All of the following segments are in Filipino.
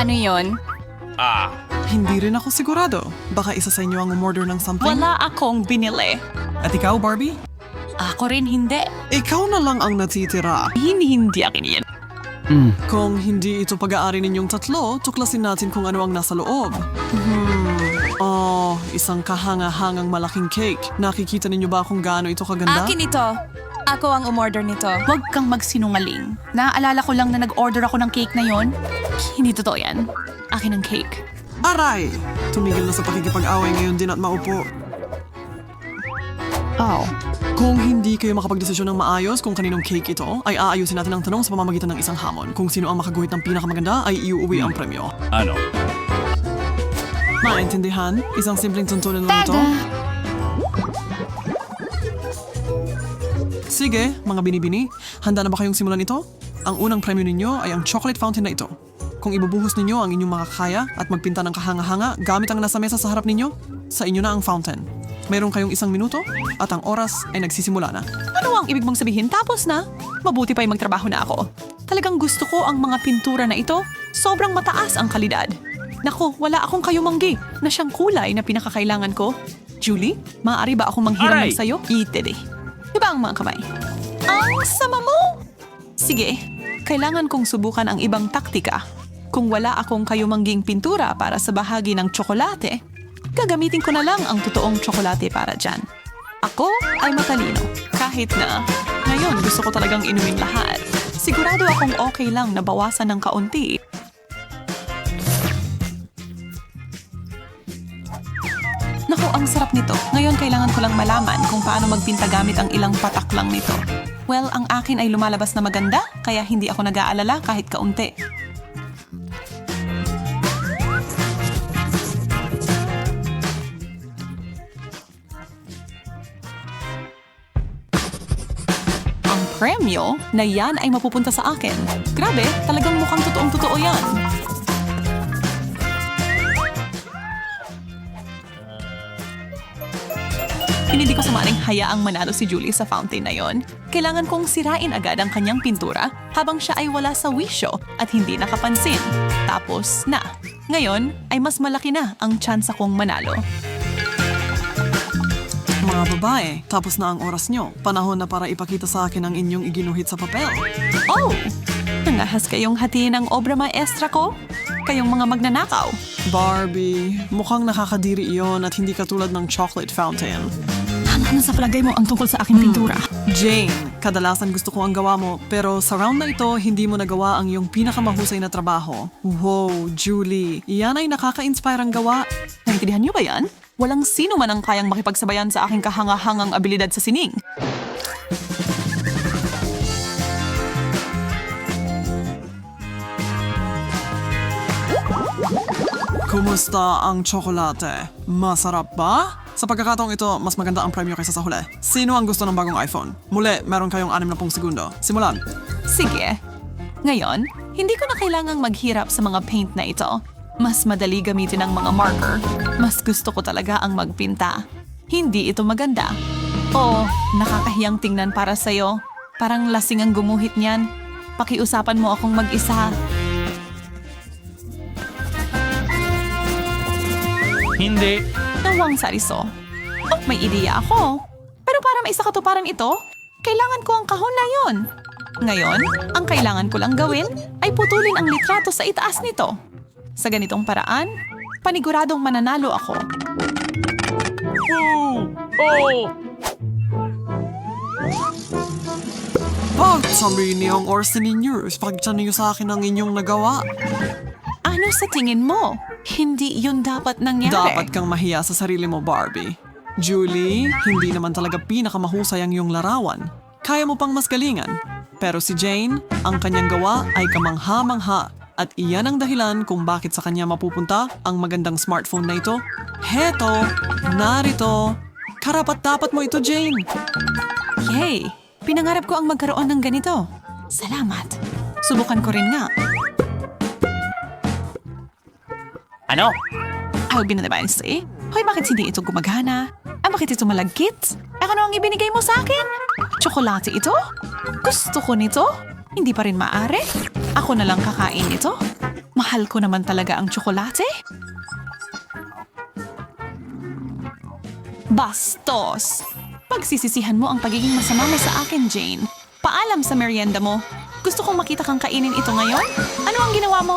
Ano yon? Hindi rin ako sigurado. Baka isa sa inyo ang umorder ng something. Wala akong binili. At ikaw, Barbie? Ako rin hindi. Ikaw na lang ang natitira. Hindi, hindi akin yan. Kung hindi ito pag-aari ninyong tatlo, tuklasin natin kung ano ang nasa loob. Hmm. Oh, isang kahanga-hangang malaking cake. Nakikita ninyo ba kung gaano ito kaganda? Akin ito. Ako ang umorder nito. Huwag kang magsinungaling. Naaalala ko lang na nag-order ako ng cake na yon. Hindi totoo yan. Akin ang cake. Aray! Tumigil na sa pakikipag-away ngayon din at maupo. Oh. Kung hindi kayo makapagdesisyon ng maayos kung kaninong cake ito, ay aayusin natin ang tanong sa pamamagitan ng isang hamon. Kung sino ang makaguhit ng pinakamaganda, ay iuuwi ang premyo. Ano? Maintindihan? Isang simpleng tuntunin lang ito. Sige, mga binibini. Handa na ba kayong simulan ito? Ang unang premyo ninyo ay ang chocolate fountain na ito. Kung ibubuhos ninyo ang inyong makakaya at magpinta ng kahanga-hanga gamit ang nasa mesa sa harap ninyo, sa inyo na ang fountain. Mayroon kayong isang minuto at ang oras ay nagsisimula na. Ano ang ibig mong sabihin? Tapos na? Mabuti pa'y magtrabaho na ako. Talagang gusto ko ang mga pintura na ito. Sobrang mataas ang kalidad. Naku, wala akong kayumanggi na siyang kulay na pinakakailangan ko. Julie, maaari ba akong manghiram ng sayo? Itede. Diba ang mga kamay? Ang sama mo! Sige, kailangan kong subukan ang ibang taktika. Kung wala akong kayumangging pintura para sa bahagi ng tsokolate, gagamitin ko na lang ang totoong tsokolate para dyan. Ako ay matalino. Kahit na ngayon gusto ko talagang inumin lahat. Sigurado akong okay lang na bawasan ng kaunti. Naku, ang sarap nito. Ngayon kailangan ko lang malaman kung paano magpinta gamit ang ilang patak lang nito. Well, ang akin ay lumalabas na maganda, kaya hindi ako nag-aalala kahit kaunti. Premyo na yan ay mapupunta sa akin. Grabe, talagang mukhang totoong totoo yan. Hindi ko sumaring hayaang manalo si Julie sa fountain na yon. Kailangan kong sirain agad ang kanyang pintura habang siya ay wala sa wisyo at hindi nakapansin. Tapos na. Ngayon ay mas malaki na ang tsansa kong manalo. Mga babae, tapos na ang oras nyo. Panahon na para ipakita sa akin ang inyong iginuhit sa papel. Oh! Nangahas kayong hatiin ang obra maestra ko? Kayong mga magnanakaw. Barbie, mukhang nakakadiri iyon at hindi katulad ng chocolate fountain. Ano sa palagay mo ang tungkol sa aking pintura? Jane, kadalasan gusto ko ang gawa mo, pero sa round na ito, hindi mo nagawa ang iyong pinakamahusay na trabaho. Wow, Julie, iyan ay nakaka-inspire ang gawa. Naintindihan niyo ba yan? Walang sino man ang kayang makipagsabayan sa aking kahangahangang abilidad sa sining. Kumusta ang tsokolate? Masarap ba? Sa pagkakataong ito, mas maganda ang premyo kaysa sa huli. Sino ang gusto ng bagong iPhone? Muli, meron kayong 60 segundo. Simulan. Sige. Ngayon, hindi ko na kailangang maghirap sa mga paint na ito. Mas madali gamitin ang mga marker. Mas gusto ko talaga ang magpinta. Hindi ito maganda. O, nakakahiyang tingnan para sa'yo. Parang lasing ang gumuhit niyan. Pakiusapan mo akong mag-isa. Hindi. Nawang sariso. Oh, may ideya ako. Pero para maisa katuparan ito, kailangan ko ang kahon na yon. Ngayon, ang kailangan ko lang gawin ay putulin ang litrato sa itaas nito. Sa ganitong paraan, paniguradong mananalo ako. Pag sabihin niyo ang oras ninyo, ipagtyan niyo sa akin ang inyong nagawa. Ano sa tingin mo? Hindi yun dapat nangyari. Dapat kang mahiya sa sarili mo, Barbie. Julie, hindi naman talaga pinakamahusay ang iyong larawan. Kaya mo pang mas galingan. Pero si Jane, ang kanyang gawa ay kamangha-mangha. At iyan ang dahilan kung bakit sa kanya mapupunta ang magandang smartphone na ito. Heto, narito. Karapat dapat mo ito, Jane. Yay! Pinangarap ko ang magkaroon ng ganito. Salamat. Subukan ko rin nga. Ano? Na say, Hoy, bakit hindi ito gumagana? Ah, bakit ito malagkit? Eh, ano ang ibinigay mo sa akin? Tsokolate ito? Gusto ko nito? Hindi pa rin maaari? Ako na lang kakain? Mahal Mahal ko naman talaga ang tsokolate. Bastos! Pagsisisihan mo ang pagiging masama mo sa akin, Jane. Paalam sa merienda mo. Gusto kong makita kang kainin ito ngayon. Ano ang ginawa mo?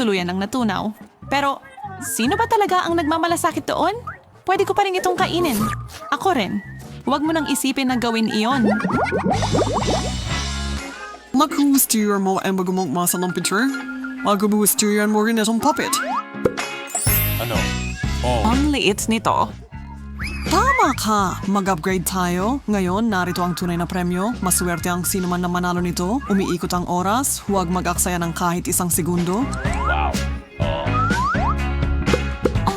Tuluyan ang natunaw. Pero, sino ba talaga ang nagmamalasakit doon? Pwede ko pa rin itong kainin. Ako rin. Huwag mo nang isipin na gawin iyon. Maghuhustiran mo ang bagumong masa ng picture? Maghuhustiran mo rin itong puppet. Ano? Oh. Ang liit nito. Tama ka! Mag-upgrade tayo. Ngayon, narito ang tunay na premyo. Maswerte ang sino man na manalo nito. Umiikot ang oras. Huwag mag-aksaya ng kahit isang segundo. Wow. Oh.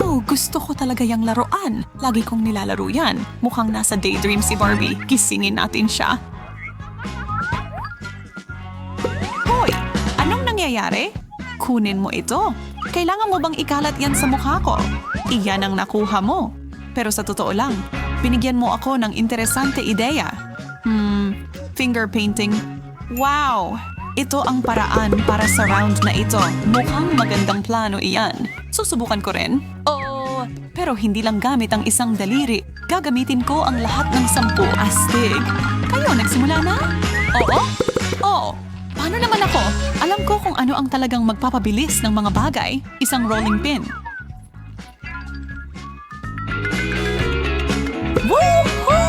Oh, gusto ko talaga yung laruan. Lagi kong nilalaro yan. Mukhang nasa daydream si Barbie. Gisingin natin siya. Nangyayari? Kunin mo ito. Kailangan mo bang ikalat yan sa mukha ko? Iyan ang nakuha mo. Pero sa totoo lang, binigyan mo ako ng interesante ideya. Hmm, finger painting. Wow! Ito ang paraan para sa round na ito. Mukhang magandang plano iyan. Susubukan ko rin. Oo, pero hindi lang gamit ang isang daliri. Gagamitin ko ang lahat ng sampu. Astig. Kayo, nagsimula na? Oo? Oo. Paano naman ako? Alam ko kung ano ang talagang magpapabilis ng mga bagay. Isang rolling pin. Woohoo!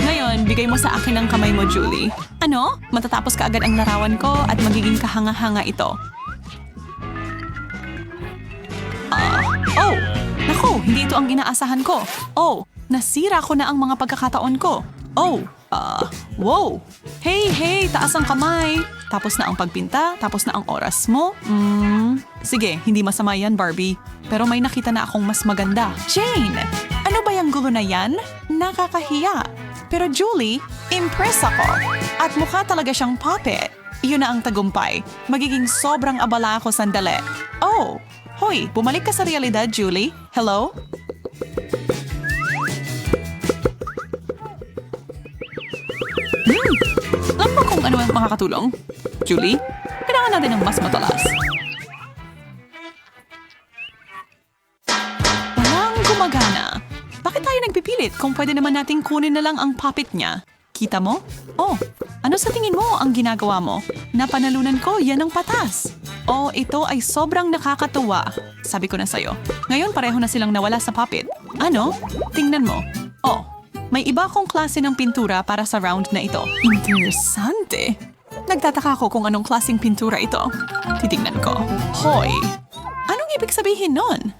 Ngayon, bigay mo sa akin ang kamay mo, Julie. Ano? Matatapos ka agad ang larawan ko at magiging kahanga-hanga ito. Ah, oh! Naku, hindi ito ang inaasahan ko. Oh, nasira ko na ang mga pagkakataon ko. Oh, ah, wow! Hey, hey, taas ang kamay! Tapos na ang pagpinta, tapos na ang oras mo. Hmm, sige, hindi masama yan, Barbie. Pero may nakita na akong mas maganda. Jane! Ano ba yung gulo na yan? Nakakahiya. Pero Julie, impress ako. At mukha talaga siyang puppet. Iyon na ang tagumpay. Magiging sobrang abala ako sandali. Oh, hoy, bumalik ka sa realidad, Julie. Hello? Makakatulong? Julie, kailangan natin ng mas matalas. Walang gumagana. Bakit tayo nagpipilit kung pwede naman nating kunin na lang ang puppet niya? Kita mo? Oh, ano sa tingin mo ang ginagawa mo? Napanalunan ko, yan ang patas. Oh, ito ay sobrang nakakatuwa. Sabi ko na sa'yo. Ngayon pareho na silang nawala sa puppet. Ano? Tingnan mo. Oh, may iba kong klase ng pintura para sa round na ito. Interesante. Nagtataka ako kung anong klaseng pintura ito. Titingnan ko. Hoy! Anong ibig sabihin nun?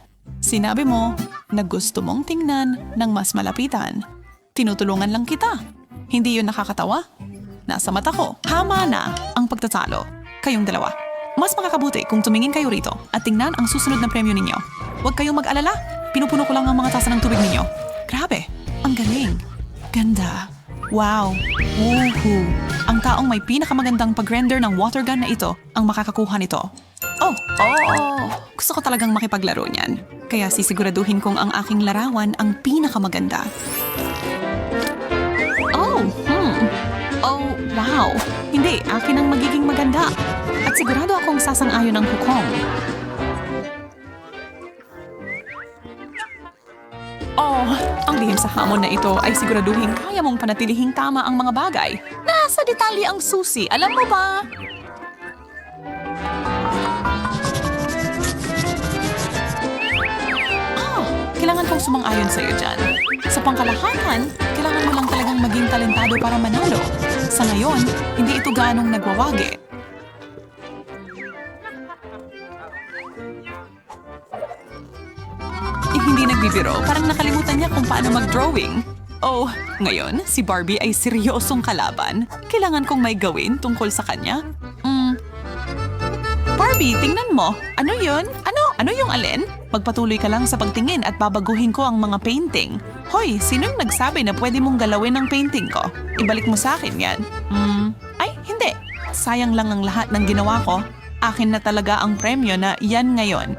Sinabi mo na gusto mong tingnan ng mas malapitan. Tinutulungan lang kita. Hindi yun nakakatawa? Nasa mata ko, hama na ang pagtatalo. Kayong dalawa. Mas makakabuti kung tumingin kayo rito at tingnan ang susunod na premyo ninyo. Huwag kayong mag-alala. Pinupuno ko lang ang mga tasa ng tubig ninyo. Grabe, ang galing. Ganda. Wow. Woohoo. Ang taong may pinakamagandang pag-render ng water gun na ito ang makakakuha nito. Oh, oh, gusto ko talagang makipaglaro niyan. Kaya sisiguraduhin kong ang aking larawan ang pinakamaganda. Oh, hmm. Oh, wow. Hindi, akin ang magiging maganda. At sigurado akong sasang-ayon ng hukom. Ang lihim sa hamon na ito ay siguraduhin kaya mong panatilihing tama ang mga bagay. Nasa detalye ang susi, alam mo ba? Ah, kailangan kong sumang-ayon sa'yo dyan. Sa pangkalahatan, kailangan mo lang talagang maging talentado para manalo. Sa ngayon, hindi ito ganong nagwawagi. Nagbibiro. Parang nakalimutan niya kung paano mag-drawing. Oh, ngayon, si Barbie ay seryosong kalaban. Kailangan kong may gawin tungkol sa kanya. Hmm. Barbie, tingnan mo. Ano yun? Ano? Ano yung alin? Magpatuloy ka lang sa pagtingin at babaguhin ko ang mga painting. Hoy, sinong nagsabi na pwede mong galawin ang painting ko? Ibalik mo sa akin yan. Hmm. Ay, hindi. Sayang lang ang lahat ng ginawa ko. Akin na talaga ang premyo na yan ngayon.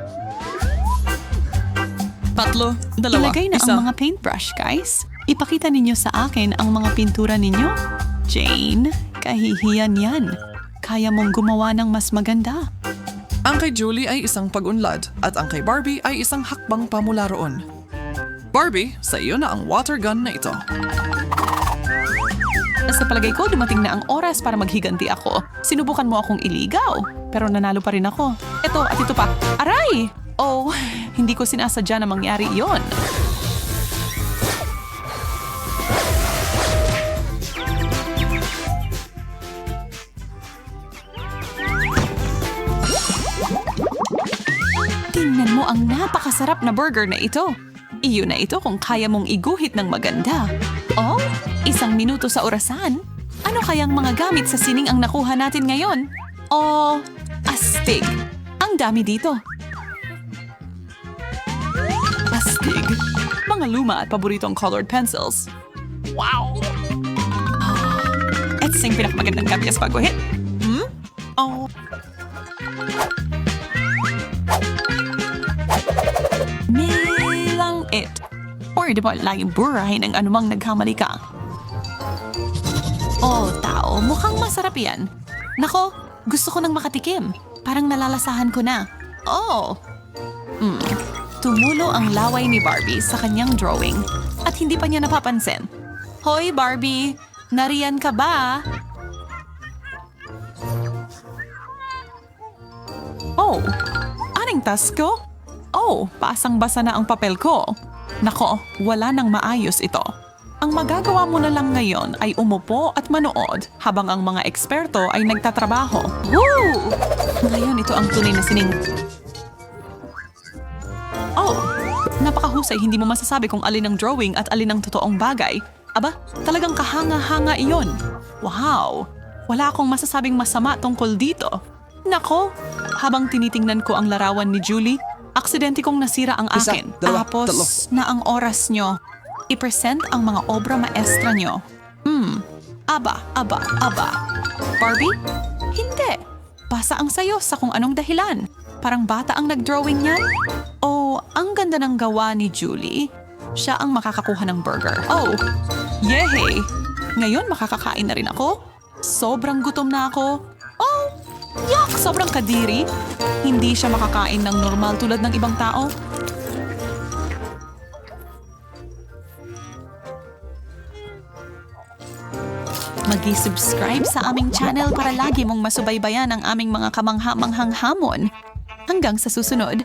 Tatlo, dalawa, Ilagay na isa. ang mga paintbrush, guys. Ipakita ninyo sa akin ang mga pintura ninyo. Jane, kahihiyan yan. Kaya mong gumawa ng mas maganda. Ang kay Julie ay isang pag-unlad at ang kay Barbie ay isang hakbang pamula roon. Barbie, sa iyo na ang water gun na ito. Sa palagay ko, dumating na ang oras para maghiganti ako. Sinubukan mo akong iligaw, pero nanalo pa rin ako. Ito at ito pa. Aray! Oh, hindi ko sinasadya na mangyari iyon. Tingnan mo ang napakasarap na burger na ito. Iyon na ito kung kaya mong iguhit ng maganda. Oh, isang minuto sa orasan? Ano kayang mga gamit sa sining ang nakuha natin ngayon? Oh, astig. Ang dami dito. Mga luma at paboritong colored pencils. Wow! Oh, etsing pinakamagandang gabi sa pagguhit. Hmm? Oh, Nilang it. Or di ba laging burahin ang anumang nagkamali ka? Oh, tao, mukhang masarap yan. Nako, gusto ko nang makatikim. Parang nalalasahan ko na. Oh! Hmm. Tumulo ang laway ni Barbie sa kanyang drawing at hindi pa niya napapansin. Hoy, Barbie! Nariyan ka ba? Oh, aning task ko? Oh, pasang-basa na ang papel ko. Nako, wala nang maayos ito. Ang magagawa mo na lang ngayon ay umupo at manood habang ang mga eksperto ay nagtatrabaho. Woo! Ngayon ito ang tunay na sining... Oh, napakahusay hindi mo masasabi kung alin ang drawing at alin ang totoong bagay. Aba, talagang kahanga-hanga iyon. Wow! Wala akong masasabing masama tungkol dito. Nako, habang tinitingnan ko ang larawan ni Julie, aksidente kong nasira ang Isa, akin. dalawa, Tapos tatlo. na ang oras nyo. I-present ang mga obra maestra nyo. Hmm, aba, aba, aba. Barbie? Hindi. Basa ang sayo sa kung anong dahilan. Parang bata ang nag-drawing niyan. Ang ganda ng gawa ni Julie. Siya ang makakakuha ng burger. Oh, yehey! Ngayon makakakain na rin ako. Sobrang gutom na ako. Oh, yak! Sobrang kadiri. Hindi siya makakain ng normal tulad ng ibang tao. Mag-subscribe sa aming channel para lagi mong masubaybayan ang aming mga kamangha-manghang hamon. Hanggang sa susunod.